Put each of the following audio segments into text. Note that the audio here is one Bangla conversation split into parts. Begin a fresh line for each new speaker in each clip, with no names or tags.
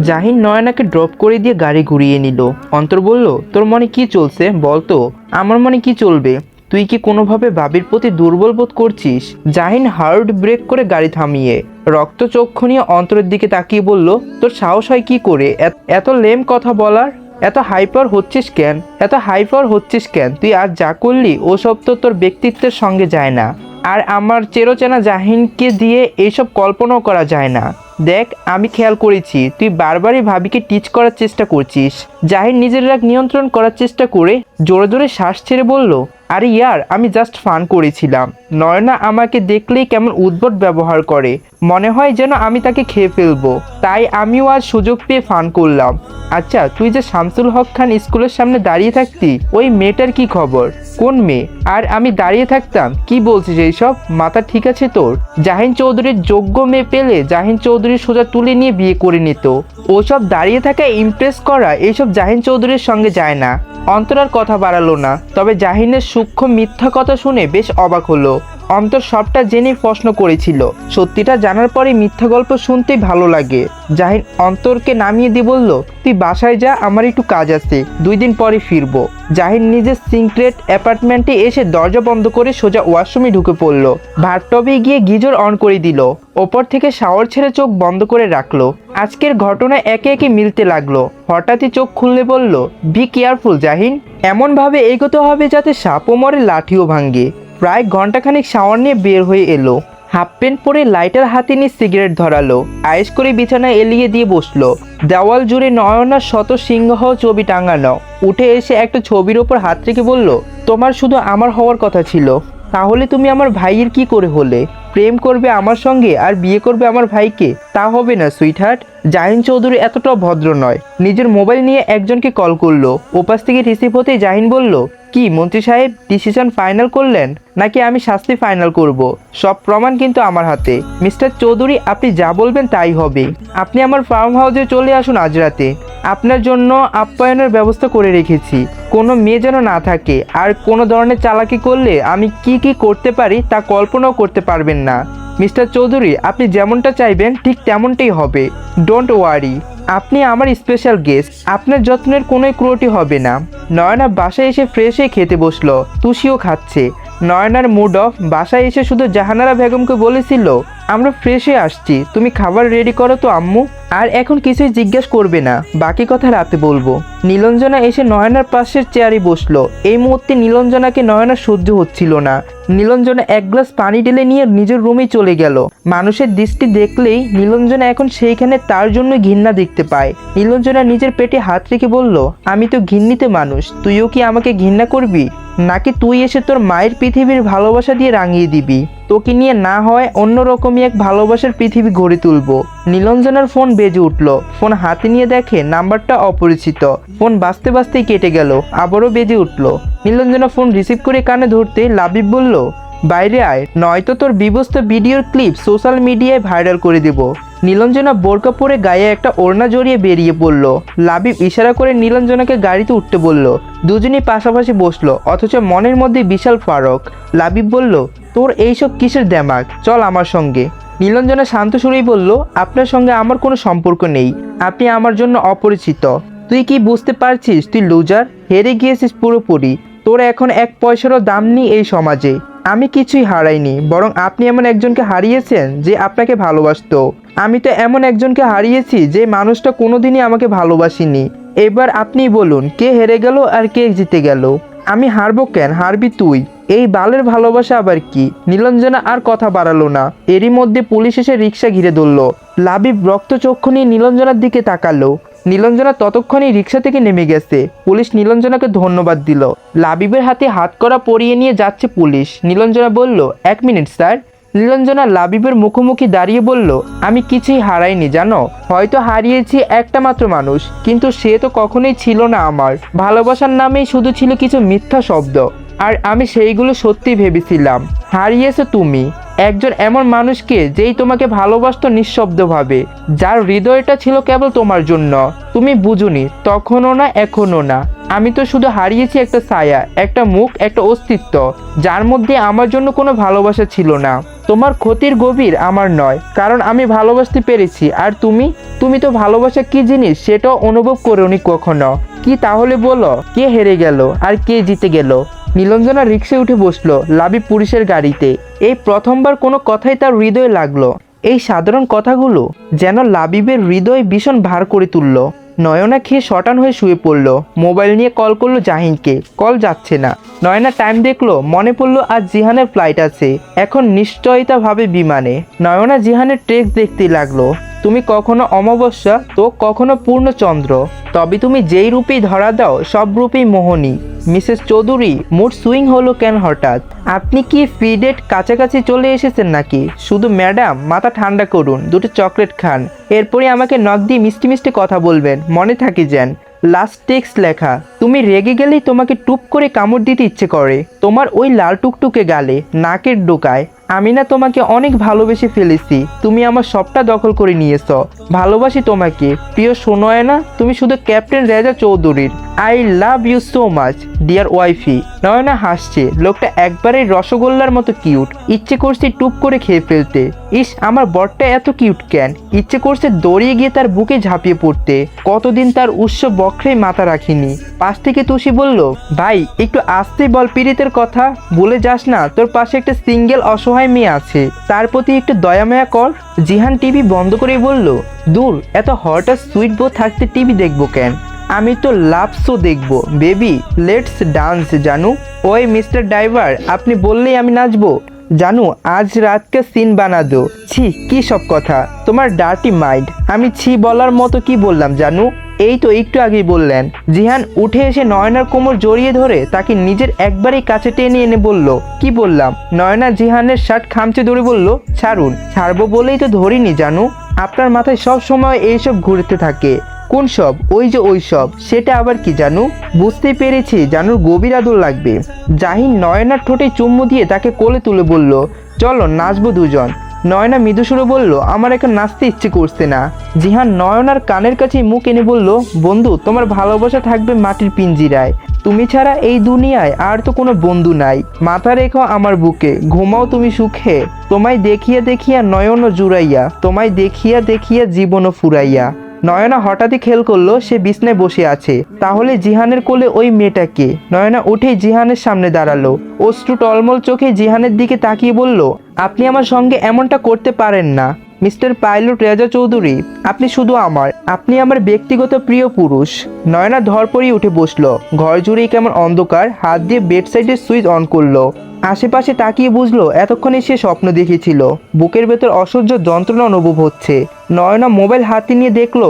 জাহিন নয়নাকে ড্রপ করে দিয়ে গাড়ি ঘুরিয়ে নিল। অন্তর বলল, তোর মনে কি চলছে? বল তো। আমার মনে কি চলবে? তুই কি কোনোভাবে বাবির প্রতি দুর্বল বোধ করছিস? জাহিন হার্ড ব্রেক করে গাড়ি থামিয়ে রক্ত চক্ষু নিয়ে অন্তরের দিকে তাকিয়ে বলল, তোর সাহস হয় কি করে? এত- লেম কথা বলার? এত হাইপার হচ্ছিস কেন? এত হাইপার হচ্ছিস কেন? তুই আজ যা করলি, ওসব তো তোর ব্যক্তিত্বের সঙ্গে যায় না। আর আমার চেরোচেনা জাহিনকে দিয়ে এইসব কল্পনাও করা যায় না। দেখ, আমি খেয়াল করেছি, তুই বারবারই ভাবিকে টিচ করার চেষ্টা করছিস। জাহিন নিজের রাগ নিয়ন্ত্রণ করার চেষ্টা করে জোরে জোরে শ্বাস ছেড়ে বলল, আরে ইয়ার, আমি জাস্ট ফান করেছিলাম। নয়না আমাকে দেখলেই কেমন উদ্ভট ব্যবহার করে। মনে হয় যেন আমি তাকে খেয়ে ফেলব। তাই আমিও আজ সুযোগ পেয়ে ফান করলাম। আচ্ছা তুই যে শামসুল হক খান স্কুলের সামনে দাঁড়িয়ে থাকতি, ওই মেয়েটার কি খবর? কোন মেয়ে? আর আমি দাঁড়িয়ে থাকতাম, কি বলছিস এইসব? মাথা ঠিক আছে তোর? জাহিন চৌধুরীর যোগ্য মেয়ে পেলে জাহিন চৌধুরী সোজা তুলে নিয়ে বিয়ে করে নিত। ওসব দাঁড়িয়ে থাকা ইমপ্রেস করা এইসব জাহিন চৌধুরীর সঙ্গে যায় না। অন্তরার কথা বাড়ালো না, তবে জাহিনের সূক্ষ্ম মিথ্যা কথা শুনে বেশ অবাক হলো। অন্তর সবটা জেনে প্রশ্ন করেছিল। সত্যিটা জানার পরে মিথ্যা গল্প শুনতেই ভালো লাগে। জাহিন অন্তরকে নামিয়ে দিয়ে বলল, তুই বাসায় যা, আমার একটু কাজ আছে, দুই দিন পরে ফিরবো। জাহিন নিজের সিক্রেট অ্যাপার্টমেন্টে এসে দরজা বন্ধ করে সোজা ওয়াশরুমে ঢুকে পড়ল। ভাতটবে গিয়ে গিজর অন করে দিল। ওপর থেকে শাওয়ার ছেড়ে চোখ বন্ধ করে রাখল। আজকের ঘটনা একে একে মিলতে লাগল। হঠাৎই চোখ খুললে বলল বি কেয়ারফুল জাহিন। এমনভাবে এগোতে হবে যাতে সাপও মরে, লাঠিও ভাঙ্গে প্রায় ঘন্টাখানিক শাওয়ার নিয়ে বের হয়ে এলো। হাফ প্যান্ট পরে লাইটার হাতে নিয়ে সিগারেট ধরালো, আয়েস করে বিছানায় এলিয়ে দিয়ে বসল। দেওয়াল জুড়ে নয়নার শত সিংহ ছবি টাঙানো। উঠে এসে একটা ছবির ওপর হাত রেখে বলল, তোমার শুধু আমার হওয়ার কথা ছিল। তাহলে তুমি আমার ভাইয়ের কি করে হলে? প্রেম করবে আমার সঙ্গে আর বিয়ে করবে আমার ভাইকে? তা হবে না সুইটহার্ট জাহিন চৌধুরী এতটাও ভদ্র নয়। নিজের মোবাইল নিয়ে একজনকে কল করল। ওপাশ থেকে রিসিভ হতেই জাহিন বলল, কি, মন্ত্রী সাহেব ডিসিশন ফাইনাল করলেন? নাকি আমি শাস্তি ফাইনাল করব? সব প্রমাণ কিন্তু আমার হাতে। মিস্টার চৌধুরী, আপনি যা বলবেন তাই হবে। আপনি আমার ফার্ম হাউসে চলে আসুন আজ রাতে। আপনার জন্য আপ্যায়নের ব্যবস্থা করে রেখেছি। কোনো মেয়ে যেন না থাকে। আর কোনো ধরনের চালাকি করলে আমি কি কি করতে পারি তা কল্পনাও করতে পারবেন না। মিস্টার চৌধুরী, আপনি যেমনটা চাইবেন ঠিক তেমনটাই হবে। ডোন্ট ওয়ারি আপনি আমার স্পেশাল গেস্ট আপনার যত্নের কোনো ক্রুটি হবে না। নয়না বাসায় এসে ফ্রেশ হয়ে খেতে বসল, তুষিও খাচ্ছে। নয়নার মুড অফ বাসায় এসে শুধু জাহানারা বেগমকে বলেছিল আমরা ফ্রেশ হয়ে আসছি। তুমি খাবার রেডি করো তো, আম্মু। আর এখন কিছুই জিজ্ঞেস করবে না। বাকি কথা রাতে বলব। নীলঞ্জনা এসে নয়নার পাশের চেয়ারে বসল। এই মুহূর্তে নীলঞ্জনাকে নয়না সহ্য হচ্ছিল না। নীলঞ্জনা এক গ্লাস পানি ঢেলে নিয়ে নিজের রুমে চলে গেল। মানুষের দৃষ্টি দেখলেই নীলঞ্জনা এখন সেইখানে তার জন্য ঘৃণা দেখতে পায়। নীলঞ্জনা নিজের পেটে হাত রেখে বলল, আমি তো ঘৃণিতে মানুষ। তুইও কি আমাকে ঘৃণা করবি? নাকি তুই এসে তোর মায়ের পৃথিবীর ভালোবাসা দিয়ে রাঙিয়ে দিবি? তোকে নিয়ে না হয় অন্যরকমই এক ভালোবাসার পৃথিবী গড়ে তুলব। নীলঞ্জনার ফোন বেজে উঠল। ফোন হাতে নিয়ে দেখে নাম্বারটা অপরিচিত। ফোন বাঁচতে বাঁচতেই কেটে গেল। আবারও বেজে উঠল। নীলঞ্জনা ফোন রিসিভ করে কানে ধরতে লাবিব বলল বাইরে আয়, নয়তো তোর বিবস্ত ভিডিওর ক্লিপ সোশ্যাল মিডিয়ায় ভাইরাল করে দেব। নীলঞ্জনা বোরকা পরে গায়ে একটা ওড়না জড়িয়ে বেরিয়ে পড়ল। লাবিব ইশারা করে নীলঞ্জনাকে গাড়িতে উঠতে বলল, দুজনেই পাশাপাশি বসল, অথচ মনের মধ্যে বিশাল ফারক। লাবিব বলল, তোর এইসব কিসের দেমাগ চল আমার সঙ্গে। নীলঞ্জনা শান্ত সুরেই বলল, আপনার সঙ্গে আমার কোনো সম্পর্ক নেই। আপনি আমার জন্য অপরিচিত। তুই কি বুঝতে পারছিস তুই লুজার হেরে গিয়েছিস পুরোপুরি। তোর এখন এক পয়সারও দাম নেই এই সমাজে। আমি কিছুই হারাইনি, বরং আপনি এমন একজনকে হারিয়েছেন যে আপনাকে ভালোবাসতো। আমি তো এমন একজনকে হারিয়েছি যে মানুষটা কোনোদিনই আমাকে ভালোবাসিনি। এবার আপনি বলুন, কে হেরে গেল আর কে জিতে গেল? আমি হারবো কেন? হারবি তুই? এই বালের ভালোবাসা আবার কি? নীলঞ্জনা আর কথা বাড়ালো না। এরই মধ্যে পুলিশ এসে রিক্সা ঘিরে ধরল। লাবিব রক্তচক্ষু নিয়ে নীলঞ্জনার দিকে তাকালো। নীলঞ্জনা ততক্ষণই রিক্সা থেকে নেমে গেছে। পুলিশ নীলঞ্জনাকে ধন্যবাদ দিল। লাবিবের হাতে হাত করা পরিয়ে নিয়ে যাচ্ছে পুলিশ। নীলঞ্জনা বলল, এক মিনিট, স্যার। নীলঞ্জনা লাবিবের মুখোমুখি দাঁড়িয়ে বলল, আমি কিছুই হারাইনি, জানো? হয়তো হারিয়েছি একটা মাত্র মানুষ, কিন্তু সে তো কখনোই ছিল না আমার। ভালোবাসার নামেই শুধু ছিল কিছু মিথ্যা শব্দ। আর আমি সেইগুলো সত্যি ভেবেছিলাম। হারিয়েছো তুমি। একজন এমন মানুষকে যেই তোমাকে ভালোবাসতো নিঃশব্দভাবে, যার হৃদয়টা ছিল কেবল তোমার জন্য। তুমি বুঝুনি, তখনও না, এখনও না। আমি তো শুধু হারিয়েছি একটা ছায়া, একটা মুখ, একটা অস্তিত্ব, যার মধ্যে আমার জন্য কোনো ভালোবাসা ছিল না। তোমার ক্ষতির গভীর আমার নয়, কারণ আমি ভালোবাসতে পেরেছি। আর তুমি? তুমি তো ভালোবাসা কি জিনিস সেটাও অনুভব করোনি কখনো। কি তাহলে বলো, কে হেরে গেল, আর কে জিতে গেল? নীলঞ্জনা রিক্সে উঠে বসল লাভি পুলিশের গাড়িতে। এই প্রথমবার কোনো কথাই তার হৃদয়ে লাগল। এই সাধারণ কথাগুলো যেন লাবিবের হৃদয় ভীষণ ভার করে তুলল। নয়না খেয়ে শটান হয়ে শুয়ে পড়ল। মোবাইল নিয়ে কল করল জাহিনকে। কল যাচ্ছে না। নয়না টাইম দেখল, মনে পড়ল আজ জিহানের ফ্লাইট আছে। এখন নিশ্চয়তা ভাবে বিমানে। নয়না জিহানের ট্রেক দেখতে লাগল। তুমি কখনো অমাবস্যা, তো কখনো পূর্ণচন্দ্র। তবে তুমি যেই রূপেই ধরা দাও, সব রূপেই মোহনী। মিসেস চৌধুরী, মুড সুইং হলো কেন হঠাৎ? আপনি কি ফিডেট কাছাকাছি চলে এসেছেন নাকি? শুধু ম্যাডাম, মাথা ঠান্ডা করুন, দুটো চকলেট খান। এরপরে আমাকে নখ দিয়ে মিষ্টি মিষ্টি কথা বলবেন, মনে থাকি যেন। লাস্ট টেক্সট লেখা তুমি রেগে গেলেই তোমাকে টুপ করে কামড় দিতে ইচ্ছে করে। তোমার ওই লাল টুকটুকে গালে, নাকের ডোকায়, আমি না তোমাকে অনেক ভালোবেসে ফেলেছি, তুমি আমার সবটা দখল করে নিয়েছ। ভালোবাসি তোমাকে। প্রিয় শোনোয় না তুমি শুধু ক্যাপ্টেন রেজা চৌধুরীর। I love you so much, dear wifey. Naina হাসছে, লোকটা একবারে রসগোল্লার মতো কিউট। ইচ্ছে করছে টুপ করে খেয়ে ফেলতে। ইস, আমার বরটা এত কিউট কেন? ইচ্ছে করছে দৌড়িয়ে গিয়ে তার বুকে ঝাঁপিয়ে পড়তে। কতদিন তার উৎস বক্রে মাথা রাখিনি। পাশ থেকে তুষি বলল, ভাই, একটু আসতে বল পীড়িতের কথা। বলে যাস না, তোর পাশে একটা সিঙ্গেল অসহায় মেয়ে আছে। তার প্রতি একটু দয়ামায়া কর। জিহান টিভি বন্ধ করে বলল, দূর, এত আর সুইট বউ থাকতে টিভি দেখব কেন? আমি তো লাভ শো দেখব। বেবি লেটস ডান্স জানু। ওই মিস্টার ড্রাইভার আপনি বললেই আমি নাচবো। জানু, আজ রাতকে সিন বানা দো ছি, কি সব কথা? তোমার ডার্টি মাইন্ড আমি ছি বলার মতো কি বললাম, জানু? এই তো একটু আগেই বললেন। জিহান উঠে এসে নয়নার কোমর জড়িয়ে ধরে তাকে নিজের একবারেই কাছে টেনে এনে বলল, কি বললাম? নয়না জিহানের শার্ট খামচে ধরে বলল, ছাড়ুন, ছাড়বো বলেই তো ধরিনি, জানু। আপনার মাথায় সব সময় এইসব ঘুরতে থাকে। কোন সব? ওই যে ওই সব। সেটা আবার কি জানু? বুঝতে পেরেছি, জানুর গভীর আদর লাগবে। জাহিন নয়নার ঠোঁটে চুম্মু দিয়ে তাকে কোলে তুলে বলল, চলো, নাচবো দুজন। নয়না মৃদুসুরে বলল, আমার এখন নাচতে ইচ্ছে করছে না। জিহান নয়নার কানের কাছে মুখ এনে বলল, বন্ধু, তোমার ভালোবাসা থাকবে মাটির পিঞ্জিরায়। তুমি ছাড়া এই দুনিয়ায় আর তো কোনো বন্ধু নাই। মাথা রেখো আমার বুকে, ঘুমাও তুমি সুখে। তোমায় দেখিয়া দেখিয়া নয়ন জুড়াইয়া, তোমায় দেখিয়া দেখিয়া জীবনও ফুরাইয়া। নয়না হঠাৎই খেল করল, সে বিছনায় বসে আছে। তাহলে জিহানের কোলে ওই মেয়েটাকে নয়না উঠেই জিহানের সামনে দাঁড়াল। অশ্রু টলমল চোখে জিহানের দিকে তাকিয়ে বলল, আপনি আমার সঙ্গে এমনটা করতে পারেন না। মিস্টার পাইলট রেজা চৌধুরী, আপনি শুধু আমার, আপনি আমার ব্যক্তিগত প্রিয় পুরুষ। নয়না ধরপড়ি উঠে বসল। ঘর জুড়েই কেমন অন্ধকার, হাত দিয়ে বেড সাইডের সুইচ অন করল। আশেপাশে তাকিয়ে বুঝলো এতক্ষণে সে স্বপ্ন দেখেছিল। বুকের ভেতর অসহ্য যন্ত্রণা অনুভব হচ্ছে। নয়না মোবাইল হাতে নিয়ে দেখল,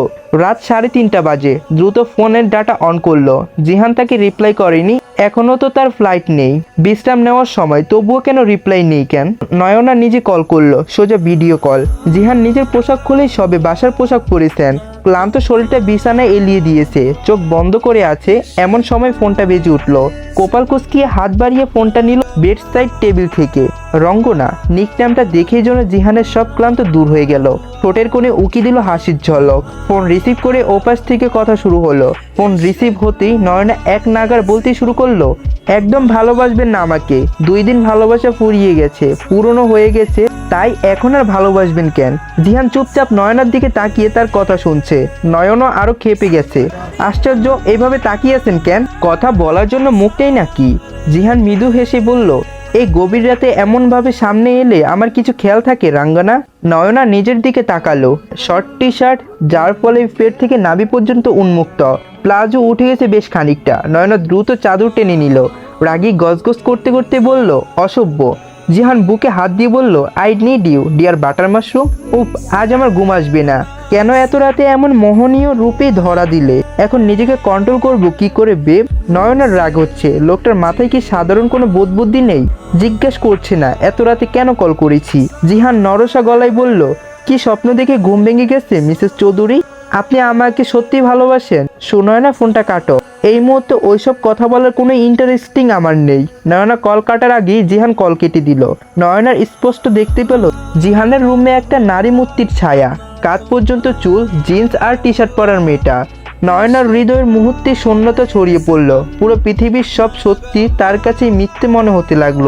রাত সাড়ে তিনটা বাজে। দ্রুত ফোনের ডাটা অন করল। জিহান তাকে রিপ্লাই করেনি। এখনও তো তার ফ্লাইট নেই। বিশ্রাম নেওয়ার সময় তবুও কেন রিপ্লাই নেই কেন? নয়না নিজে কল করল, সোজা ভিডিও কল। জিহান নিজের পোশাক খুলেই সবে বাসার পোশাক পরেছেন। ক্লান্ত শরীরটা বিছানায় এলিয়ে দিয়েছে। চোখ বন্ধ করে আছে। এমন সময় ফোনটা বেজে উঠল। কোপাল কুচকিয়ে হাত বাড়িয়ে ফোনটা নিল বেড সাইড টেবিল থেকে। রঙ্গনা নিকনামটা দেখেই যেন জিহানের সব ক্লান্ত দূর হয়ে গেল। ঠোঁটের কোণে উকি দিল হাসির ঝলক। ফোন রিসিভ করে ওপাশ থেকে কথা শুরু হলো। ফোন রিসিভ হতেই নয়না এক নাগার বলতে শুরু করল, একদম ভালোবাসবেন না আমাকে। দুই দিন ভালোবাসা ফুরিয়ে গেছে, পুরনো হয়ে গেছে, তাই এখন আর ভালোবাসবেন কেন? জিহান চুপচাপ নয়নার দিকে তাকিয়ে তার কথা শুনছে। নয়নও আরও খেপে গেছে। আশ্চর্য, এভাবে তাকিয়ে আছেন কেন? কথা বলার জন্য মুখটাই নাকি? জিহান মৃদু হেসে বলল এই গভীর রাতে এমনভাবে সামনে এলে আমার কিছু খেয়াল থাকে, রাঙ্গানা। নয়না নিজের দিকে তাকালো। শর্ট টি শার্ট যার ফলে পেট থেকে নাভি পর্যন্ত উন্মুক্ত। প্লাজো উঠে গেছে বেশ খানিকটা। নয়না দ্রুত চাদর টেনে নিল। রাগী গজগজ করতে করতে বলল, অসভ্য। জিহান বুকে হাত দিয়ে বলল I need you dear butter mushroom উপ আজ আমার ঘুম আসবে না। কেন এত রাতে এমন মোহনীয় রূপে ধরা দিলে? এখন নিজেকে কন্ট্রোল করব, কি করে বেব? নয়নার রাগ হচ্ছে। লোকটার মাথায় কি সাধারণ কোনো বোধ বুদ্ধি নেই? জিজ্ঞেস করছে না, এত রাতে কেন কল করেছি? জিহান নরসা গলায় বলল, কি স্বপ্ন দেখে ঘুম ভেঙে গেছে, মিসেস চৌধুরী? আপনি আমাকে সত্যি ভালোবাসেন? সুনয়না ফোনটা কাটো। এই মুহূর্তে ওইসব কথা বলার কোনো ইন্টারেস্টিং আমার নেই। নয়না কল কাটার আগেই জিহান কল কেটে দিল। নয়নার স্পষ্ট দেখতে পেল, জিহানের রুমে একটা নারী মূর্তির ছায়া। কাত পর্যন্ত চুল জিন্স আর টি শার্ট পরার মেয়েটা। নয়নার হৃদয়ের মুহূর্তে শূন্যতা ছড়িয়ে পড়ল। পুরো পৃথিবীর সব সত্যি তার কাছে মিথ্যে মনে হতে লাগল।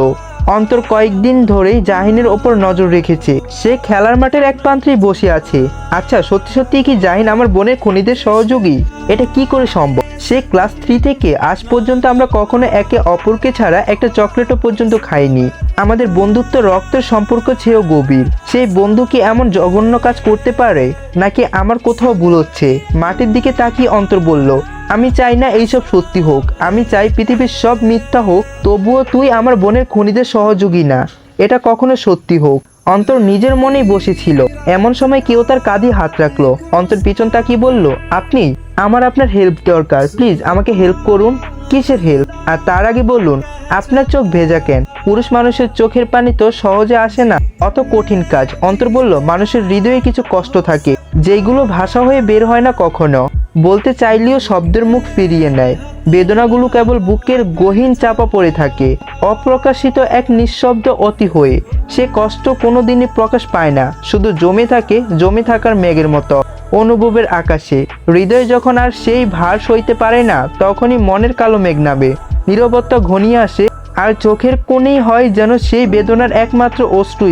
অন্তর কয়েকদিন ধরেই জাহিনের ওপর নজর রেখেছে। সে খেলার মাঠের এক প্রান্তেই বসে আছে। আচ্ছা সত্যি সত্যি কি জাহিন আমার বোনের খনিদের সহযোগী? এটা কি করে সম্ভব? সে ক্লাস থ্রি থেকে আজ পর্যন্ত আমরা কখনো একে অপরকে ছাড়া একটা চকলেটও পর্যন্ত খাইনি। আমাদের বন্ধুত্ব, রক্তের সম্পর্ক ছেও গভীর। সেই বন্ধু কি এমন জঘন্য কাজ করতে পারে? নাকি আমার কোথাও ভুল হচ্ছে? মাটির দিকে তাকিয়ে অন্তর বলল আমি চাই না এইসব সত্যি হোক, আমি চাই পৃথিবীর সব মিথ্যা হোক, তবুও তুই আমার বোনের খনিদের সহযোগী না, এটা কখনো সত্যি হোক। অন্তর নিজের মনেই বসেছিল, এমন সময় কেউ তার কাঁধে হাত রাখল। অন্তর পিছন তাকিয়ে বলল? আপনি, আমার আপনার হেল্প দরকার প্লিজ আমাকে হেল্প করুন। কিসের হেল্প আর তার আগে বলুন, আপনার চোখ ভেজা কেন? পুরুষ মানুষের চোখের পানি তো সহজে আসে না, অত কঠিন কাজ। অন্তর বলল, মানুষের হৃদয়ে কিছু কষ্ট থাকে। যেইগুলো ভাষা হয়ে বের হয় না কখনো। বলতে চাইলেও শব্দের মুখ ফিরিয়ে নেয়। বেদনাগুলো কেবল বুকের গহীন চাপা পড়ে থাকে। অপ্রকাশিত এক নিঃশব্দ অতি হয়ে, সে কষ্ট কোনোদিনই প্রকাশ পায় না। শুধু জমে থাকে, জমে থাকার মেঘের মতো। অনুভবের আকাশে। হৃদয় যখন আর সেই ভার সইতে পারে না, তখনই মনের কালো মেঘ নাবে নীরবতা ঘনিয়ে আসে, আর চোখের কোণেই হয় যেন সেই বেদনার একমাত্র অশ্রু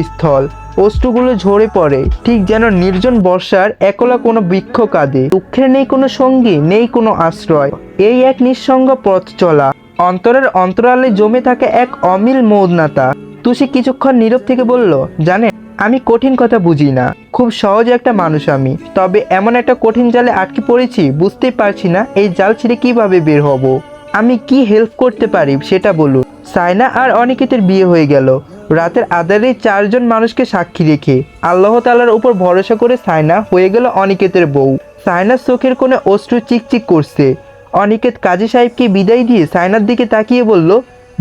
স্থল ঝরে পড়ে। ঠিক যেন নির্জন বর্ষার একলা কোনো বৃক্ষ কাঁদে। দুঃখের নেই কোনো সঙ্গী, নেই কোনো আশ্রয়। এই এক নিঃসঙ্গ পথ চলা। অন্তরের অন্তরালে জমে থাকে এক অমিল মৌনতা। তুষি কিছুক্ষণ নীরব থেকে বলল, জানেন, আমি কঠিন কথা বুঝি না। খুব সহজ একটা মানুষ আমি। তবে এমন একটা কঠিন জালে আটকে পড়েছি, বুঝতেই পারছি না এই জাল ছিঁড়ে কীভাবে বের হব। আমি কি হেল্প করতে পারি, সেটা বলুন। সাইনা আর অনিকেতের বিয়ে হয়ে গেল। রাতের আধারে চারজন মানুষকে সাক্ষী রেখে আল্লাহ তালার উপর ভরসা করে সাইনা হয়ে গেল অনিকেতের বউ। সাইনার চোখের কোণে অশ্রু চিকচিক করছে। অনিকেত কাজী সাহেবকে বিদায় দিয়ে সাইনার দিকে তাকিয়ে বলল,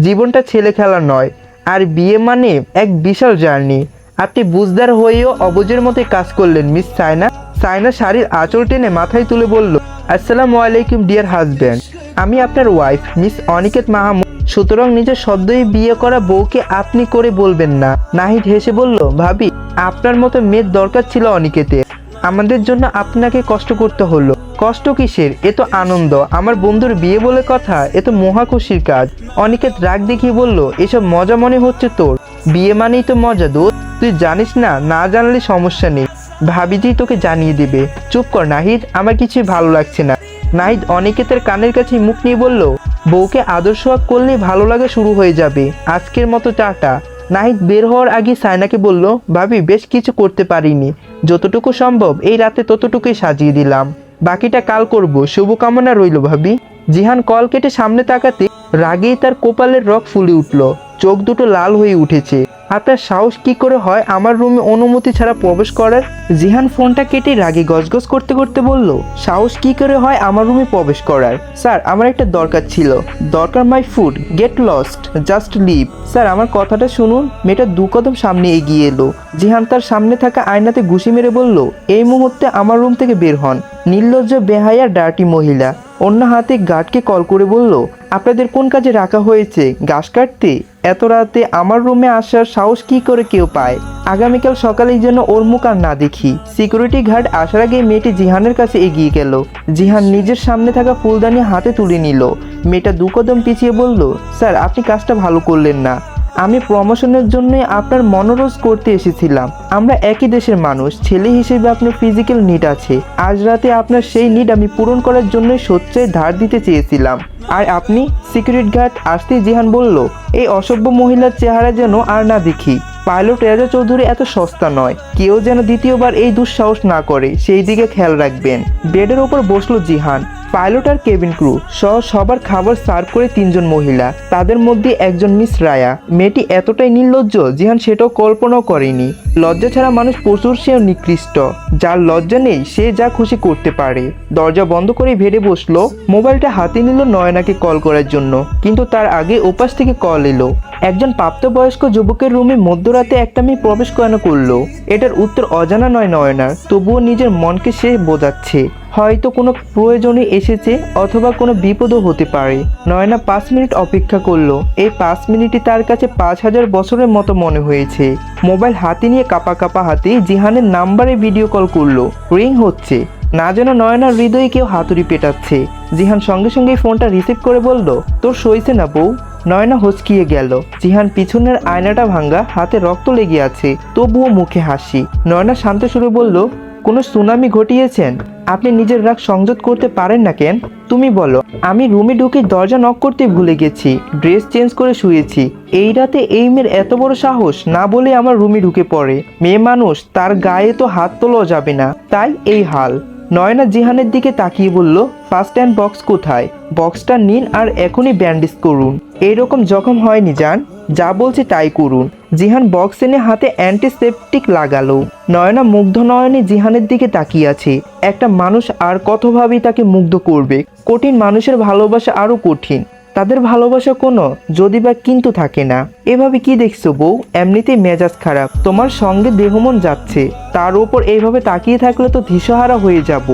জীবনটা ছেলে খেলা নয়, আর বিয়ে মানে এক বিশাল জার্নি। আপনি বুঝদার হয়েও অবুজের মতো কাজ করলেন, মিস সাইনা সাইনা শাড়ির আঁচল টেনে মাথায় তুলে বলল, আসসালামু আলাইকুম, ডিয়ার হাজব্যান্ড। আমি আপনার ওয়াইফ, মিস অনিকেত মাহমুদ। সুতরাং নিজের সদ্যই বিয়ে করা বউকে আপনি করে বলবেন না। নাহিদ হেসে বলল, ভাবি, আপনার মতো মেয়ের দরকার ছিল অনিকেতের আমাদের জন্য আপনাকে কষ্ট করতে হলো। কষ্ট কিসের? এ তো আনন্দ। আমার বন্ধুর বিয়ে বলে কথা, এ তো মহা খুশির কাজ। অনিকেত রাগ দেখিয়ে বলল, এসব মজা মনে হচ্ছে তোর। বিয়ে মানেই তো মজা দোষ তুই জানিস না না জানলে সমস্যা নেই। ভাবিজি তোকে জানিয়ে দেবে। চুপ কর, নাহিদ। আমার কিছুই ভালো লাগছে না। নাহিদ অনিকেতের কানের কাছে মুখ নিয়ে বলল বউকে আদর্শ সোয়াগ করলেই ভালো লাগে শুরু হয়ে যাবে। আজকের মতো টাটা। নাহিদ বের হওয়ার আগে সায়নাকে বলল, ভাবি, বেশ কিছু করতে পারিনি। যতটুকু সম্ভব এই রাতে ততটুকুই সাজিয়ে দিলাম। বাকিটা কাল করব। শুভকামনা রইল, ভাবি। জিহান কল কেটে সামনে তাকাতে রাগেই তার কোপালের রক ফুলে উঠল। চোখ দুটো লাল হয়ে উঠেছে। আপনার সাহস কি করে হয় আমার রুমে অনুমতি ছাড়া প্রবেশ করার? জিহান ফোনটা কেটে রাগে গজগজ করতে করতে বলল, সাহস কি করে হয় আমার রুমে প্রবেশ করার? স্যার, আমার একটা দরকার ছিল। দরকার my food, get lost, just leave. Sir, আমার কথাটা শুনুন, মেয়েটা দু কদম সামনে এগিয়ে এলো। জিহান তার সামনে থাকা আয়নাতে ঘুষি মেরে বলল, এই মুহূর্তে আমার রুম থেকে বের হন। নির্লজ্জ, বেহায়া, ডার্টি মহিলা। অন্য হাতে গার্ডকে কল করে বলল, আপনাদের কোন কাজে রাখা হয়েছে? ঘাস কাটতে? এত রাতে আমার রুমে আসার সাহস কি করে কেউ পায়? আগামীকাল সকালেই যেন ওর মুখ আর না দেখি। সিকিউরিটি গার্ড আসার আগে মেয়েটি জিহানের কাছে এগিয়ে গেল। জিহান নিজের সামনে থাকা ফুলদানি হাতে তুলে নিল। মেয়েটা দু কদম পিছিয়ে বলল, স্যার, আপনি কাজটা ভালো করলেন না। আমি প্রমোশনের জন্য আপনার মনোরোজ করতে এসেছিলাম। আমরা একই দেশের মানুষ, ছেলে হিসেবে আপনার ফিজিক্যাল নিড আছে। আজ রাতে আপনার সেই নিড আমি পূরণ করার জন্য সোচ্চায় ধার দিতে চেয়েছিলাম। আর আপনি সিকিউরিটি গার্ড আসতেই জিহান বলল, এই অসভ্য মহিলার চেহারা যেন আর না দেখি। পাইলট রাজা চৌধুরী এত সস্তা নয়। কেউ যেন দ্বিতীয়বার এই দুঃসাহস না করে। সেই দিকে খেয়াল রাখবেন। বেডের ওপর বসল জিহান। পাইলট আর কেবিন ক্রু সহ সবার খাবার সার্ভ করে তিনজন মহিলা। তাদের মধ্যে একজন মিস রায়া। মেয়েটি এতটাই নির্লজ্জ, জিহান সেটাও কল্পনাও করেনি। লজ্জা ছাড়া মানুষ প্রচুর সেও নিকৃষ্ট। যার লজ্জা নেই, সে যা খুশি করতে পারে। দরজা বন্ধ করে ভেড়ে বসল, মোবাইলটা হাতে নিল নয়নাকে কল করার জন্য। কিন্তু তার আগে ওপাশ থেকে কল এলো। একজন প্রাপ্তবয়স্ক যুবকের রুমে মধ্যরাতে একটা মেয়ে প্রবেশ কেন করল? এটার উত্তর অজানা নয় নয়নার। তবুও নিজের মনকে সে বোঝাচ্ছে। হয়তো কোনো প্রয়োজনে এসেছে অথবা কোনো বিপদও হতে পারে। নয়না পাঁচ মিনিট অপেক্ষা করল। এই পাঁচ মিনিটই তার কাছে পাঁচ হাজার বছরের মতো মনে হয়েছে। মোবাইল হাতে নিয়ে কাপা কাপা হাতে জিহানের নাম্বারে ভিডিও কল করল। রিং হচ্ছে। না যেন নয়নার হৃদয়ে কেউ হাতুড়ি পেটাচ্ছে। জিহান সঙ্গে সঙ্গে ফোনটা রিসিভ করে বলল, তোর সইছে না বউ? নয়না হচকিয়ে গেল। জিহান পিছনের আয়নাটা ভাঙ্গা, হাতে রক্ত লেগে আছে। তবুও মুখে হাসি। নয়না শান্ত সুরে বলল, কোনো সুনামি ঘটিয়েছেন? আপনি নিজের রাগ সংযত করতে পারেন না, কেন? তুমি বলো, আমি রুমে ঢুকে দরজা নক করতে ভুলে গেছি ড্রেস চেঞ্জ করে শুয়েছি। এই রাতে এই মেয়ের এত বড় সাহস না বলে আমার রুমে ঢুকে পড়ে। মেয়ে মানুষ, তার গায়ে তো হাত তোলাও যাবে না। তাই এই হাল। নয়না জিহানের দিকে তাকিয়ে বলল ফার্স্ট হ্যান্ড বক্স কোথায়? বক্সটা নিন আর এখনই ব্যান্ডেজ করুন। এইরকম জখম হয়নি যান যা বলছি তাই করুন। জিহান বক্স এনে হাতে অ্যান্টিসেপটিক লাগালো। নয়না মুগ্ধ নয়নে জিহানের দিকে তাকিয়ে আছে। একটা মানুষ আর কতভাবেই তাকে মুগ্ধ করবে? কঠিন মানুষের ভালোবাসা আরও কঠিন। তাদের ভালোবাসা কোনো, যদি বা কিন্তু থাকে না। এভাবে কি দেখছ বউ? এমনিতেই মেজাজ খারাপ। তোমার সঙ্গে দেহমন যাচ্ছে। তার ওপর এইভাবে তাকিয়ে থাকলে তো ধিসহারা হয়ে যাব।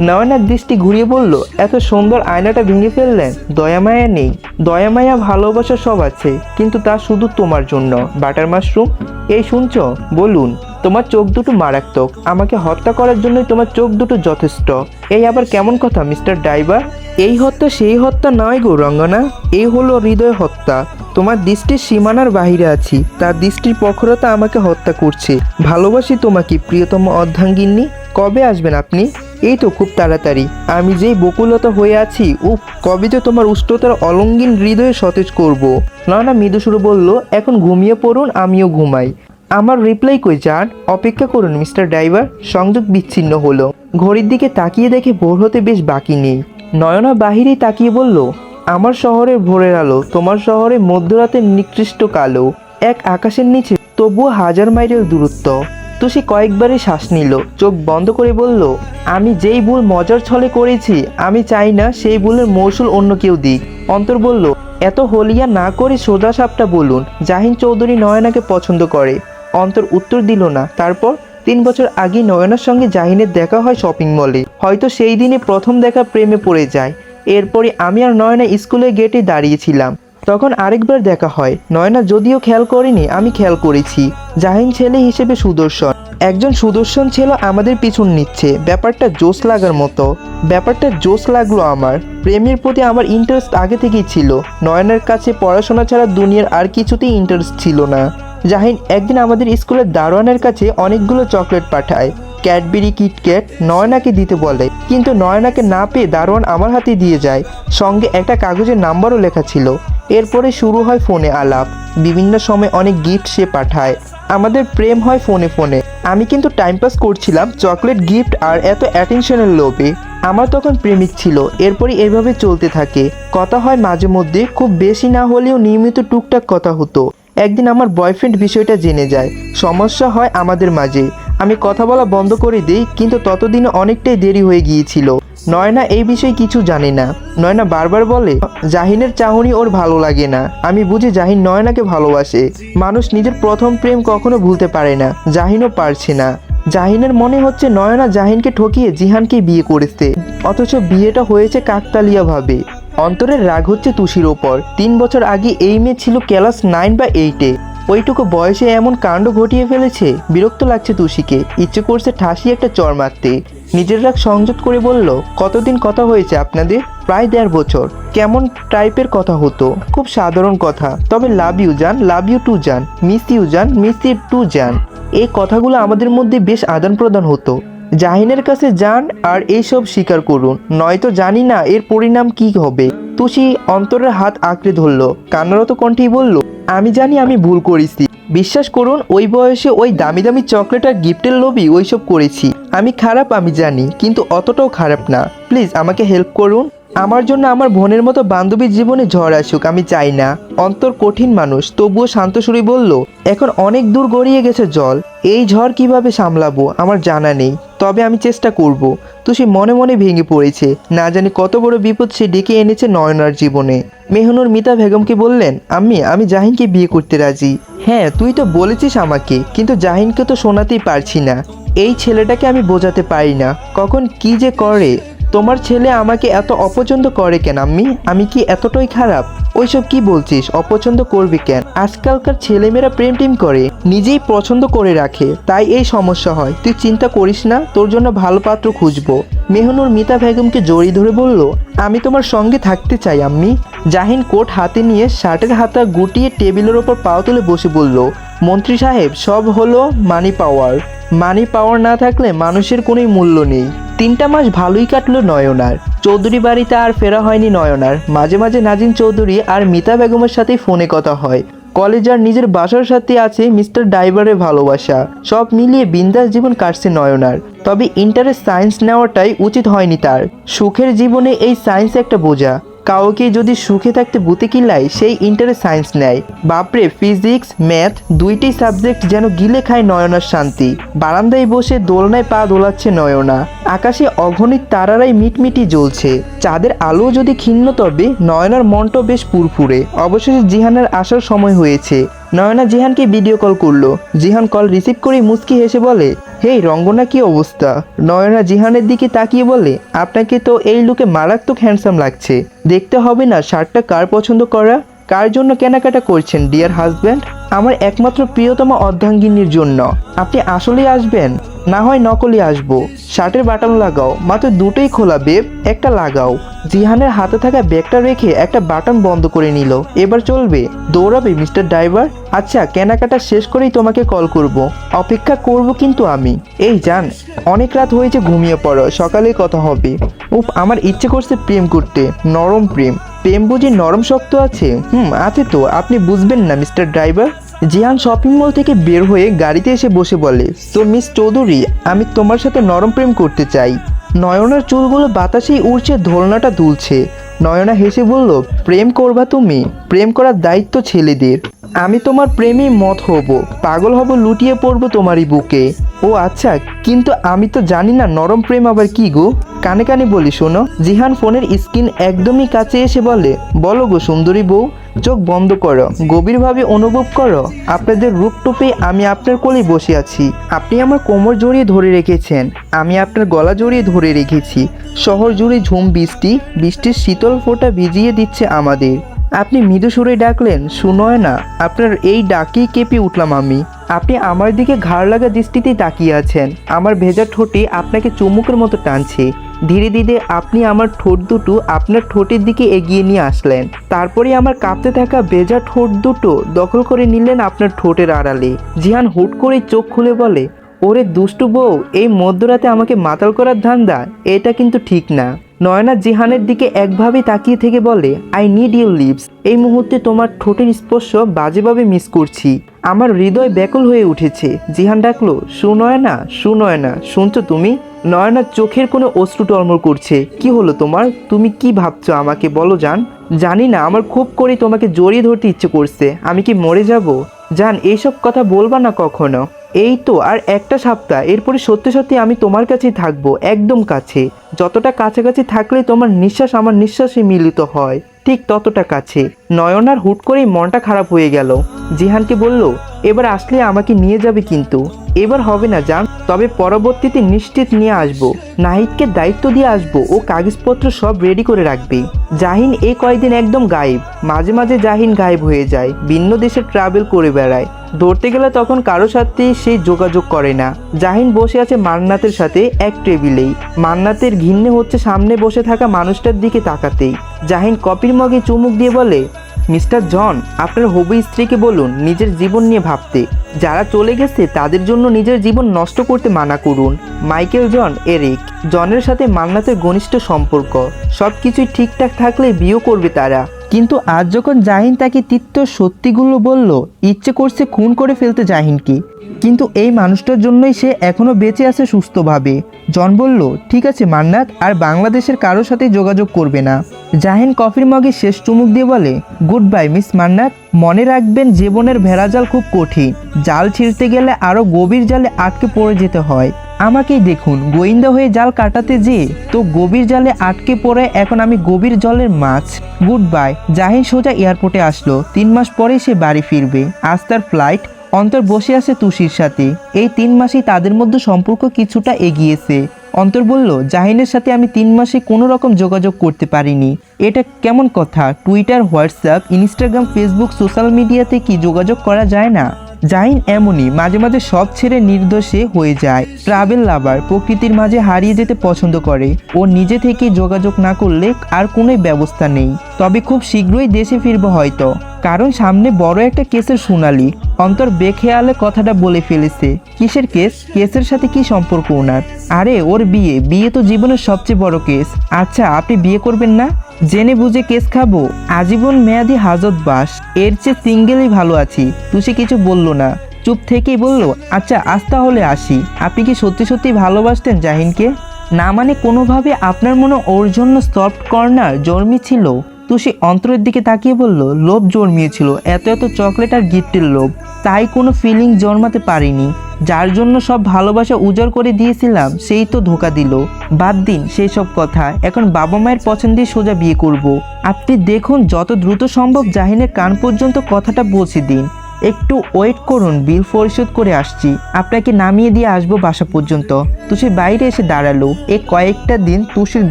নয়নার দৃষ্টি ঘুরিয়ে বলল, এত সুন্দর আয়নাটা ভেঙে ফেললেন। দয়ামায়া নেই। দয়ামায়া ভালোবাসা সব আছে, কিন্তু তা শুধু তোমার জন্য। Butter mushroom? এই শুনছ? বলুন, তোমার চোখ দুটো মারাত্মক। আমাকে হত্যা করার জন্যই তোমার চোখ দুটো যথেষ্ট। এই আবার কেমন কথা, মিস্টার ড্রাইভার? এই হত্যা সেই হত্যা নয় গো, রঙ্গনা। এই হলো হৃদয় হত্যা। তোমার দৃষ্টির সীমানার বাহিরে আছি। তার দৃষ্টির প্রখরতা আমাকে হত্যা করছে। ভালোবাসি তোমাকে, প্রিয়তম অর্ধাঙ্গিনী। কবে আসবেন আপনি? এই তো খুব তাড়াতাড়ি। আমি যেই বকুলতা হয়ে আছি, উফ, কবে যে তোমার উষ্ণতার অলঙ্গিন হৃদয়ে সতেজ করব। নয়না মৃদু সুরে বলল, এখন ঘুমিয়ে পড়ুন, আমিও ঘুমাই। আমার রিপ্লাই কই যান অপেক্ষা করুন, মিস্টার ড্রাইভার। সংযোগ বিচ্ছিন্ন হলো। ঘড়ির দিকে তাকিয়ে দেখে ভোর হতে বেশ বাকি নেই। নয়না বাহিরেই তাকিয়ে বলল, আমার শহরে ভোরের আলো, তোমার শহরে মধ্যরাতের নিকৃষ্ট কালো। এক আকাশের নিচে, তবুও হাজার মাইলের দূরত্ব। তুষি কয়েকবারই শ্বাস নিল, চোখ বন্ধ করে বলল, আমি যেই ভুল মজার ছলে করেছি, আমি চাই না সেই ভুলের মৌসুল অন্য কেউ দিক। অন্তর বলল, এত হলিয়া না করে সোজা সাপটা বলুন, জাহিন চৌধুরী নয়নাকে পছন্দ করে। অন্তর উত্তর দিল না। তারপর তিন বছর আগে নয়নার সঙ্গে জাহিনের দেখা হয় শপিং মলে। হয়তো সেই দিনে প্রথম দেখা প্রেমে পড়ে যায়। এরপরে আমি আর নয়না স্কুলের গেটে দাঁড়িয়েছিলাম। তখন আরেকবার দেখা হয়। নয়না, যদিও খেয়াল করেনি, আমি খেয়াল করেছি। জাহিন ছেলে হিসেবে সুদর্শন। একজন সুদর্শন ছেলে আমাদের পিছন নিচ্ছে। ব্যাপারটা জোশ লাগার মতো। ব্যাপারটা জোশ লাগল আমার। প্রেমের প্রতি আমার ইন্টারেস্ট আগে থেকেই ছিল। নয়নার কাছে পড়াশোনা ছাড়া দুনিয়ার আর কিছুতেই ইন্টারেস্ট ছিল না। জাহিন একদিন আমাদের স্কুলের দারোয়ানের কাছে অনেকগুলো চকলেট পাঠায়। ক্যাডবেরি কিটক্যাট নয়নাকে দিতে বলে। কিন্তু নয়নাকে না পেয়ে দারোয়ান আমার হাতে দিয়ে যায়। সঙ্গে একটা কাগজের নাম্বারও লেখা ছিল। এরপরে শুরু হয় ফোনে আলাপ। বিভিন্ন সময় অনেক গিফট সে পাঠায়। আমাদের প্রেম হয় ফোনে ফোনে। আমি কিন্তু টাইম পাস করছিলাম চকলেট গিফট আর এত অ্যাটেনশনের লোভে। আমার তখন প্রেমিক ছিল। এরপরই এভাবে চলতে থাকে। কথা হয় মাঝে মধ্যে, খুব বেশি না হলেও নিয়মিত টুকটাক কথা হতো। একদিন আমার বয়ফ্রেন্ড বিষয়টা জেনে যায়। সমস্যা হয় আমাদের মাঝে। আমি কথা বলা বন্ধ করে দিই, কিন্তু ততদিনে অনেকটাই দেরি হয়ে গিয়েছিল। নয়না এই বিষয়ে কিছু জানে না। নয়না বারবার বলে, জাহিনের চাহনি ওর ভালো লাগে না। আমি বুঝি জাহিন নয়নাকে ভালোবাসে। মানুষ নিজের প্রথম প্রেম কখনো ভুলতে পারে না। জাহিনও পারছে না। জাহিনের মনে হচ্ছে নয়না জাহিনকে ঠকিয়ে জিহানকে বিয়ে করেছে। অথচ বিয়েটা হয়েছে কাকতালিয়া ভাবে অন্তরের রাগ হচ্ছে তুষির ওপর। তিন বছর আগে এই মেয়ে ছিল ক্লাস নাইন বা এইটে। ওইটুকু বয়সে এমন কাণ্ড ঘটিয়ে ফেলেছে। বিরক্ত লাগছে তুষিকে। ইচ্ছে করছে ঠাসি একটা চর মারতে। নিজের রাগ সংযত করে বলল, কতদিন কথা হয়েছে আপনাদের? প্রায় দেড় বছর। কেমন টাইপের কথা হতো? খুব সাধারণ কথা। তবে লাভ ইউ, জান। লাভ ইউ টু, জান। মিস ইউ, জান। মিস ইউ টু, জান। এই কথাগুলো আমাদের মধ্যে বেশ আদান প্রদান হতো। জাহিনের কাছে যান আর এইসব স্বীকার করুন। নয়তো জানি না এর পরিণাম কি হবে। তুষি অন্তরের হাত আঁকড়ে ধরলো। কান্নারত কণ্ঠেই বলল, আমি জানি আমি ভুল করেছি। বিশ্বাস করুন, ওই বয়সে ওই দামি দামি চকলেট আর গিফটের লোভই ওইসব করেছি। আমি খারাপ, আমি জানি, কিন্তু অতটাও খারাপ না। প্লিজ আমাকে হেল্প করুন। আমার জন্য আমার বোনের মতো বান্ধবীর জীবনে ঝড় আসুক, আমি চাই না। অন্তর কঠিন মানুষ, তবুও শান্ত সুরে বলল, এখন অনেক দূর গড়িয়ে গেছে জল, এই ঝড় কীভাবে সামলাবো? আমার জানা নেই, তবে আমি চেষ্টা করব। তো সে মনে মনে ভেঙে পড়েছে, না জানি কত বড় বিপদ সে ডেকে এনেছে নয়নার জীবনে। মেহনুর মিতা বেগমকে বললেন আমি আমি জাহিনকে বিয়ে করতে রাজি। হ্যাঁ তুই তো বলেছিস আমাকে, কিন্তু জাহিনকে তো শোনাতেই পারছি না। এই ছেলেটাকে আমি বোঝাতে পারি না, কখন কি যে করে তোমার ছেলে আমাকে এত অপছন্দ করে কেন, আম্মি? আমি কি এতটাই খারাপ? ওইসব কি বলছিস? অপছন্দ করবি কেন? আজকালকার ছেলেমেয়েরা প্রেম টিম করে, নিজেই পছন্দ করে রাখে, তাই এই সমস্যা হয়। তুই চিন্তা করিস না, তোর জন্য ভালো পাত্র খুঁজবো। মেহনুর মিতা বেগমকে জড়িয়ে ধরে বলল, আমি তোমার সঙ্গে থাকতে চাই, আম্মি। জাহিন কোট হাতে নিয়ে শার্টের হাতা গুটিয়ে টেবিলের ওপর পাও তুলে বসে বলল, মন্ত্রী সাহেব, সব হলো মানি পাওয়ার মানি পাওয়ার না থাকলে মানুষের কোনোই মূল্য নেই। তিনটা মাস ভালোই কাটলো নয়নার। চৌধুরী বাড়িতে আর ফেরা হয়নি নয়নার। মাঝে মাঝে নাজিন চৌধুরী আর মিতা বেগমের সাথে ফোনে কথা হয়। কলেজ আর নিজের বাসার সাথে আছে মিস্টার ডাইভারের ভালোবাসা। সব মিলিয়ে বিন্দাস জীবন কাটছে নয়নার। তবে ইন্টারে সায়েন্স নেওয়াটাই উচিত হয়নি তার। সুখের জীবনে এই সায়েন্স একটা বোঝা। কাউকে যদি সুখে থাকতে বুতে কিল্লায় সেই ইন্টারে সায়েন্স নেয়। বাপরে, ফিজিক্স, ম্যাথ, দুইটি সাবজেক্ট যেন গিলে খায় নয়নার শান্তি। বারান্দায় বসে দোলনায় পা দোলাচ্ছে নয়না। আকাশে অগণিত তারারাই মিটমিটি জ্বলছে। চাঁদের আলো যদি ক্ষীণ তবে, নয়নার মনটা বেশ পুরফুরে অবশেষে জিহানের আসার সময় হয়েছে। নয়না জিহানকে ভিডিও কল করল। জিহান কল রিসিভ করে মুচকি হেসে বলে, হেই, রঙ্গনা, কি অবস্থা? নয়না জিহানের দিকে তাকিয়ে বলে, আপনাকে তো এই লুকে মারাত্মক হ্যান্ডসাম লাগছে। দেখতে হবে না, শার্টটা কার পছন্দ করা? কার জন্য কেনাকাটা করছেন ডিয়ার হাজব্যান্ড আমার একমাত্র প্রিয়তম অর্ধাঙ্গিনীর জন্য। আপনি আসলেই আসবেন? না হয় নকলি আসব। শার্টের বাটন লাগাও। মাত্র দুটোই খোলা বেব একটা লাগাও। জিহানের হাতে থাকা ব্যাগটা রেখে একটা বাটন বন্ধ করে নিল। এবার চলবে। দৌড়াবে, মিস্টার ড্রাইভার? আচ্ছা কেনাকাটা শেষ করেই তোমাকে কল করব। অপেক্ষা করব কিন্তু আমি। এই যান অনেক রাত হয়েছে ঘুমিয়ে পড়ো। সকালে কথা হবে। উফ, আমার ইচ্ছে করছে প্রেম করতে। নরম প্রেম। প্রেম বুঝি নরম শক্ত আছে? হুম, আছে তো। আপনি বুঝবেন না, mister driver. Jihan shopping mall থেকে বের হয়ে গাড়িতে এসে বসে বলে, তো মিস চৌধুরী, আমি তোমার সাথে নরম প্রেম করতে চাই। নয়নার চুলগুলো বাতাসেই উড়ছে ধোলনাটা দুলছে। নয়না হেসে বলল, প্রেম করবা তুমি, প্রেম করার দায়িত্ব ছেলেদের। আমি তোমার প্রেমী মত হব, পাগল হব, লুটিয়ে পড়ব তোমারই বুকে। ও আচ্ছা কিন্তু আমি তো জানি না নরম প্রেম আবার কি গো? কানে কানে বলি শোনো। জিহান ফোনের স্ক্রিন একদমই কাছে এসে বলে, বলো গো সুন্দরী বউ, চোখ বন্ধ করো, গভীরভাবে অনুভব করো। আপনাদের রূপটুপে আমি আপনার কোলে বসে আছি। আপনি আমার কোমর জড়িয়ে ধরে রেখেছেন, আমি আপনার গলা জড়িয়ে ধরে রেখেছি। শহর জুড়ে ঝুম বৃষ্টি, বৃষ্টির শীতল ফোঁটা ভিজিয়ে দিচ্ছে আমাদের। আপনি মৃদু সুরে ডাকলেন শুনোয় না আপনার এই ডাকেই কেঁপে উঠলাম আমি। আপনি আমার দিকে ঘাড় লাগা দৃষ্টিতেই তাকিয়ে আছেন। আমার ভেজা ঠোঁটে আপনাকে চুমুকের মতো টানছে। ধীরে ধীরে আপনি আমার ঠোঁট দুটো আপনার ঠোঁটের দিকে এগিয়ে নিয়ে আসলেন। তারপরে আমার কাঁপতে থাকা ভেজা ঠোঁট দুটো দখল করে নিলেন আপনার ঠোঁটের আড়ালে। জিহান হুট করে চোখ খুলে বলে, ওরে দুষ্টু বউ, এই মধ্যরাতে আমাকে মাতাল করার ধান্দা, এটা কিন্তু ঠিক না। নয়না জিহানের দিকে একভাবে তাকিয়ে থেকে বলে আই নিড ইউর লিপস এই মুহূর্তে তোমার ঠোঁটের স্পর্শ বাজেভাবে মিস করছি। আমার হৃদয় ব্যাকুল হয়ে উঠেছে। জিহান ডাকলো, সুনয়না সুনয়না, শুনছো তুমি? নয়নার চোখের কোনো অশ্রু টলমল করছে। কি হলো তোমার? তুমি কি ভাবছ আমাকে? বলো জান। জানি না, আমার খুব করে তোমাকে জড়িয়ে ধরতে ইচ্ছে করছে। আমি কি মরে যাব? জান, এইসব কথা বলবা না কখনো? এই তো আর একটা সপ্তাহ, এরপরে সত্যি সত্যি আমি তোমার কাছেই থাকব, একদম কাছে। যতটা কাছাকাছি থাকলে তোমার নিঃশ্বাস আমার নিঃশ্বাসে মিলিত হয়, ঠিক ততটা কাছে। নয়নার হুট করেই মনটা খারাপ হয়ে গেল। জিহানকে বলল, এবার আসলে আমাকে নিয়ে যাবে কিন্তু। এবার হবে না, জান। তবে পরবর্তীতে নিশ্চিত নিয়ে আসব। নাহিদকে দায়িত্ব দিয়ে আসব। ও কাগজপত্র সব রেডি করে রাখবে। জাহিন এই কয়েকদিন একদম গায়েব। মাঝে মাঝে জাহিন গায়েব হয়ে যায়। ভিন্ন দেশে ট্রাভেল করে বেড়ায়। ধরতে গেলে তখন কারও সাথে সেই যোগাযোগ করে না। জাহিন বসে আছে মান্নাতের সাথে এক টেবিলেই। মান্নাতের ঘিন্নে হচ্ছে সামনে বসে থাকা মানুষটার দিকে তাকাতেই। জাহিন কপির মগে চুমুক দিয়ে বলে, মিস্টার জন, আপনার হবু স্ত্রীকে বলুন নিজের জীবন নিয়ে ভাবতে। যারা চলে গেছে তাদের জন্য নিজের জীবন নষ্ট করতে মানা করুন। Michael John, Eric. জনের সাথে মান্নাতের ঘনিষ্ঠ সম্পর্ক। সব কিছুই ঠিকঠাক থাকলে বিয়ে করবে তারা। কিন্তু আজ যখন জাহিন তাকে তিক্ত সত্যিগুলো বলল, ইচ্ছে করছে খুন করে ফেলতে জাহিনকে। কিন্তু এই মানুষটার জন্যই সে এখনও বেঁচে আছে সুস্থভাবে। জন বলল, ঠিক আছে মান্নাত, আর বাংলাদেশের কারোর সাথে যোগাযোগ করবে না। জাহিন কফির মগে শেষ চুমুক দিয়ে বলে, গুড বাই, মিস মান্নাত। মনে রাখবেন, জীবনের ভেড়াজাল খুব কঠিন। জাল ছিঁড়তে গেলে আরও গভীর জালে আটকে পড়ে যেতে হয়। আমাকেই দেখুন, গোয়েন্দা হয়ে জাল কাটাতে যে তো গভীর জালে আটকে পড়ে এখন আমি গভীর জলের মাছ। গুড বাই জাহিন সোজা এয়ারপোর্টে আসলো। তিন মাস পরে সে বাড়ি ফিরবে। আজ তার ফ্লাইট, অন্তর বসে আছে তুষির সাথে। এই তিন মাসেই তাদের মধ্যে সম্পর্ক কিছুটা এগিয়েছে। অন্তর বলল, জাহিনের সাথে আমি তিন মাসে কোনো রকম যোগাযোগ করতে পারিনি। এটা কেমন কথা? Twitter, WhatsApp, Instagram, Facebook, social মিডিয়াতে কি যোগাযোগ করা যায় না? জাহিন এমনই মাঝে মাঝে সব ছেড়ে নির্দোষে হয়ে যায়। ট্রাভেল লাভার প্রকৃতির মাঝে হারিয়ে যেতে পছন্দ করে ও নিজে থেকে যোগাযোগ না করলে আর কোনো ব্যবস্থা নেই। তবে খুব শীঘ্রই দেশে ফিরবো হয়তো। কারণ সামনে বড় একটা কেসের শুনালি অন্তর বেখেয়ালে কথাটা বলে ফেলেছে। কিসের কেস? কেসের সাথে কি সম্পর্ক ওনার? আরে, ওর বিয়ে। বিয়ে তো জীবনের সবচেয়ে বড় কেস। আচ্ছা আপনি বিয়ে করবেন না? জেনে বুঝে কেস খাব, আজীবন মেয়াদি হাজত বাস, এর চেয়ে সিঙ্গেলই ভালো আছি। তুষি কিছু বলল না। চুপ থেকেই বলল আচ্ছা আজ তাহলে আসি। আপনি কি সত্যি সত্যি ভালোবাসতেন জাহিনকে? না মানে কোনোভাবে আপনার মনে ওর জন্য সফট কর্নার জন্মেছিল। তুষি অন্তরের দিকে তাকিয়ে বলল, লোভ জন্মিয়েছিল। এত এত চকলেট আর গিফটের লোভ। তাই কোনো ফিলিং জন্মাতে পারিনি। যার জন্য সব ভালোবাসা উজাড় করে দিয়েছিলাম, সেই তো ধোকা দিল। বাদ দিন সেই সব কথা। এখন বাবা মায়ের পছন্দে সোজা বিয়ে করব। আপনি দেখুন, যত দ্রুত সম্ভব জাহিনের কান পর্যন্ত কথাটা পৌঁছে দিন। একটু ওয়েট করুন বিল পরিশোধ করে আসছি। আপনাকে নামিয়ে দিয়ে আসব বাসা পর্যন্ত। তুষি বাইরে এসে দাঁড়াল। এ কয়েকটা দিন তুষির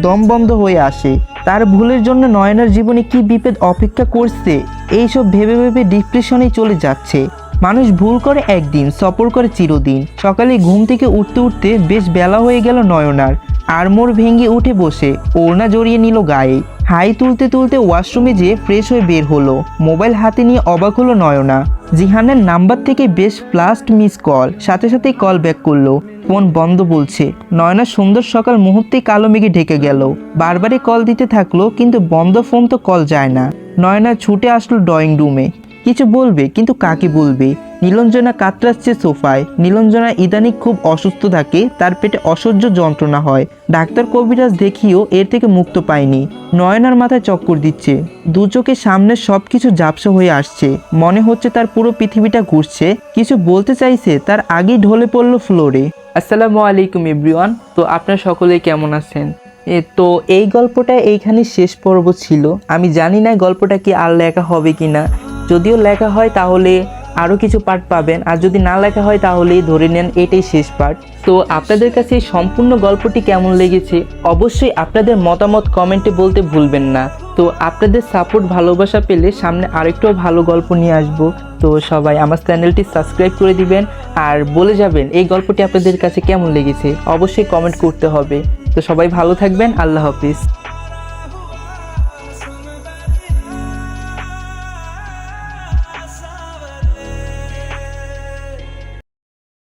দম বন্ধ হয়ে আসে। তার ভুলের জন্য নয়নার জীবনে কি বিপদ অপেক্ষা করছে, এইসব ভেবে ভেবে ডিপ্রেশনে চলে যাচ্ছে। মানুষ ভুল করে একদিন, সফর করে চিরদিন। সকালে ঘুম থেকে উঠতে উঠতে বেশ বেলা হয়ে গেল নয়নার। আরমোর ভেঙে উঠে বসে। ওড়না জড়িয়ে নিল গায়ে। হাই তুলতে তুলতে ওয়াশরুমে যেয়ে ফ্রেশ হয়ে বের হলো। মোবাইল হাতে নিয়ে অবাক হলো নয়না। জিহানের নাম্বার থেকে বেশ প্লাস্ট মিস কল সাথে সাথেই কল ব্যাক করল। ফোন বন্ধ বলছে। নয়না সুন্দর সকাল মুহূর্তেই কালো মেঘে ঢেকে গেল। বারবারই কল দিতে থাকল, কিন্তু বন্ধ ফোন তো কল যায় না। নয়না ছুটে আসলো ড্রয়িং রুমে কিছু বলবে কিন্তু কাকে বলবে? নীলঞ্জনা কাতরাচ্ছে সোফায়। নীলঞ্জনা ইদানিং খুব অসুস্থ থাকে তার পেটে অসহ্য যন্ত্রণা হয়। ডাক্তার কবিরাজ দেখিও এর থেকে মুক্ত পায়নি। নয়নার মাথায় চক্কর দিচ্ছে। দু চোখের সামনে সব কিছু ঝাপসা হয়ে আসছে। মনে হচ্ছে তার পুরো পৃথিবীটা ঘুরছে। কিছু বলতে চাইছে তার আগেই ঢলে পড়ল ফ্লোরে। আসসালামু আলাইকুম এভরিওয়ান। তো আপনারা সকলেই কেমন আছেন? এ তো এই গল্পটা এইখানে শেষ পর্ব ছিল। আমি জানি না গল্পটা কি আর লেখা হবে কি না যদিও লেখা হয় তাহলে আরও কিছু পার্ট পাবেন, আর যদি না লেখা হয় তাহলে ধরে নেন এটাই শেষ পার্ট তো আপনাদের কাছে সম্পূর্ণ গল্পটি কেমন লেগেছে? অবশ্যই আপনাদের মতামত কমেন্টে বলতে ভুলবেন না। তো আপনাদের সাপোর্ট ভালোবাসা পেলে সামনে আরেকটু ভালো গল্প নিয়ে আসব। তো সবাই আমার চ্যানেলটি সাবস্ক্রাইব করে দিবেন, আর বলে যাবেন এই গল্পটি আপনাদের কাছে কেমন লেগেছে? অবশ্যই কমেন্ট করতে হবে। তো সবাই ভালো থাকবেন, আল্লাহ হাফিজ।